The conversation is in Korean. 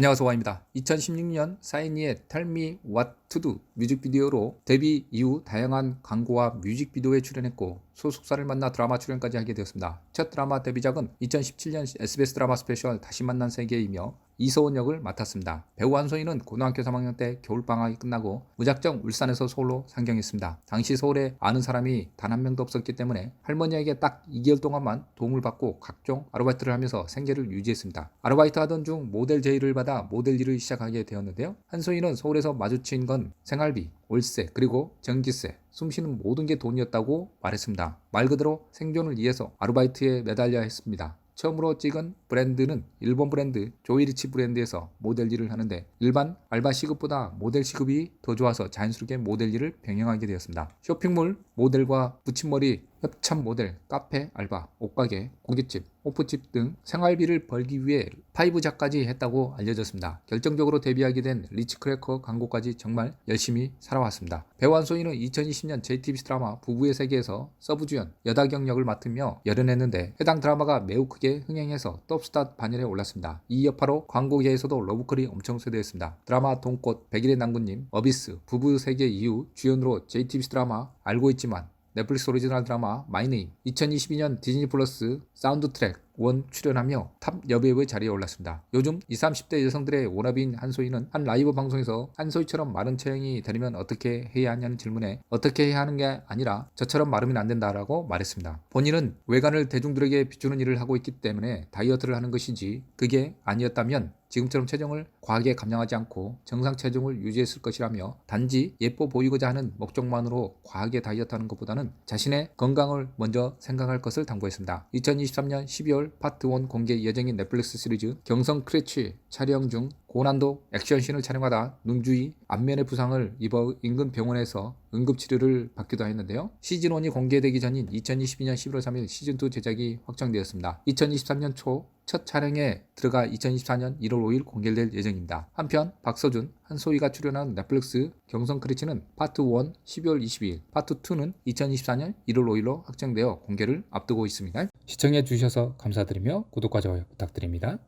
안녕하세요 와입니다. 2016년 사인이의 Tell Me What to Do 뮤직비디오로 데뷔 이후 다양한 광고와 뮤직비디오에 출연했고 소속사를 만나 드라마 출연까지 하게 되었습니다. 첫 드라마 데뷔작은 2017년 SBS 드라마 스페셜 다시 만난 세계이며 이소은 역을 맡았습니다. 배우 한소희는 고등학교 3학년 때 겨울방학이 끝나고 무작정 울산에서 서울로 상경했습니다. 당시 서울에 아는 사람이 단 한 명도 없었기 때문에 할머니에게 딱 2개월 동안만 도움을 받고 각종 아르바이트를 하면서 생계를 유지했습니다. 아르바이트 하던 중 모델 제의를 받아 모델 일을 시작하게 되었는데요. 한소희는 서울에서 마주친 건 생활비, 월세, 그리고 전기세, 숨쉬는 모든 게 돈이었다고 말했습니다. 말 그대로 생존을 위해서 아르바이트에 매달려야 했습니다. 처음으로 찍은 브랜드는 일본 브랜드 조이리치 브랜드에서 모델 일을 하는데 일반 알바 시급보다 모델 시급이 더 좋아서 자연스럽게 모델 일을 병행하게 되었습니다. 쇼핑몰 모델과 붙임머리, 협찬 모델, 카페 알바, 옷가게, 고깃집, 오프집 등 생활비를 벌기 위해 파이브작까지 했다고 알려졌습니다. 결정적으로 데뷔하게 된 리치크래커 광고까지 정말 열심히 살아왔습니다. 배우 한소희는 2020년 JTBC 드라마 부부의 세계에서 서브주연 여다경 역을 맡으며 열연했는데 해당 드라마가 매우 크게 흥행해서 톱스타 반열에 올랐습니다. 이 여파로 광고계에서도 러브콜이 엄청 쇄도했습니다. 드라마 동꽃, 백일의 난군님, 어비스, 부부 세계 이후 주연으로 JTBC 드라마 알고 있지만 넷플릭스 오리지널 드라마 마이네임 2022년 디즈니 플러스 사운드 트랙 원 출연하며 탑 여배우의 자리에 올랐습니다. 요즘 20, 30대 여성들의 워너비인 한소희는 한 라이브 방송에서 한소희처럼 마른 체형이 되려면 어떻게 해야 하냐는 질문에 어떻게 해야 하는 게 아니라 저처럼 마르면 안 된다라고 말했습니다. 본인은 외관을 대중들에게 비추는 일을 하고 있기 때문에 다이어트를 하는 것이지 그게 아니었다면 지금처럼 체중을 과하게 감량하지 않고 정상 체중을 유지했을 것이라며 단지 예뻐 보이고자 하는 목적만으로 과하게 다이어트하는 것보다는 자신의 건강을 먼저 생각할 것을 당부했습니다. 2023년 12월 파트 1 공개 예정인 넷플릭스 시리즈 경성 크래치 촬영 중 고난도 액션씬을 촬영하다 눈주위 안면의 부상을 입어 인근 병원에서 응급치료를 받기도 했는데요. 시즌1이 공개되기 전인 2022년 11월 3일 시즌2 제작이 확정되었습니다. 2023년 초 첫 촬영에 들어가 2024년 1월 5일 공개될 예정입니다. 한편 박서준, 한소희가 출연한 넷플릭스 경성 크리치는 파트 1 12월 22일, 파트 2는 2024년 1월 5일로 확정되어 공개를 앞두고 있습니다. 시청해 주셔서 감사드리며 구독과 좋아요 부탁드립니다.